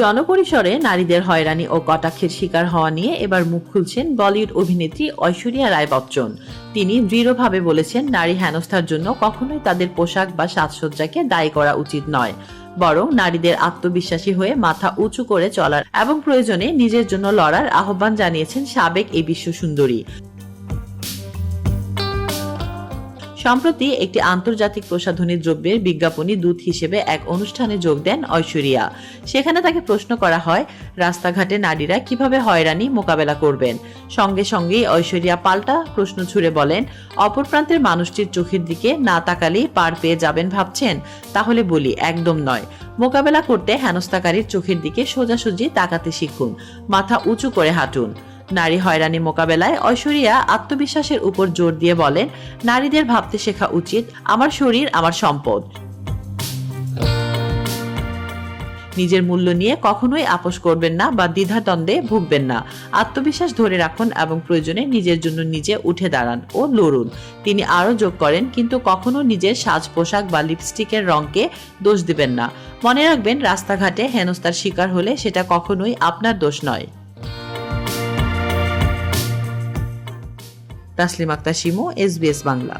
জনপরিসরে নারীদের হয়রানি ও কটাক্ষের শিকার হওয়া নিয়ে এবার মুখ খুলছেন বলিউড অভিনেত্রী ঐশ্বরিয়া রায় বচ্চন। তিনি দৃঢ়ভাবে বলেছেন, নারী হেনস্থার জন্য কখনোই তাদের পোশাক বা সাজসজ্জাকে দায়ী করা উচিত নয়। বরং নারীদের আত্মবিশ্বাসী হয়ে মাথা উঁচু করে চলার এবং প্রয়োজনে নিজের জন্য লড়ার আহ্বান জানিয়েছেন সাবেক এই বিশ্ব সুন্দরী সম্প্রতি একটি আন্তর্জাতিক প্রসাধনী দ্রব্যের বিজ্ঞাপনী দূত হিসেবে এক অনুষ্ঠানে যোগ দেন ঐশ্বরিয়া। সেখানে তাকে প্রশ্ন করা হয়, রাস্তাঘাটে নারীরা কীভাবে হয়রানি মোকাবেলা করবেন? সঙ্গে সঙ্গেই ঐশ্বরিয়া পাল্টা প্রশ্ন ছুড়ে বলেন, অপর প্রান্তের মানুষটির চোখের দিকে না তাকালেই পার পেয়ে যাবেন ভাবছেন, তাহলে বলি একদম নয়। মোকাবেলা করতে হেনস্থাকারীর চোখের দিকে সোজাসুজি তাকাতে শিখুন, মাথা উঁচু করে হাঁটুন। নারী হয়রানি মোকাবেলায় ঐশ্বরিয়া আত্মবিশ্বাসের উপর জোর দিয়ে বলেন, নারীদের ভাবতে শেখা উচিত, আমার শরীর, আমার সম্পদ। নিজের মূল্য নিয়ে কখনোই আপোষ করবেন না বা দ্বিধাদ্বন্দ্বে ভুগবেন না। আত্মবিশ্বাস ধরে রাখুন এবং প্রয়োজনে নিজের জন্য নিজে উঠে দাঁড়ান ও লড়ুন। তিনি আরও যোগ করেন, কিন্তু কখনো নিজের সাজ পোশাক বা লিপস্টিকের রঙকে দোষ দিবেন না। মনে রাখবেন, রাস্তাঘাটে হেনস্থার শিকার হলে সেটা কখনোই আপনার দোষ নয়। তাসলিম আক্তার শিমু এসবিএস বাংলা।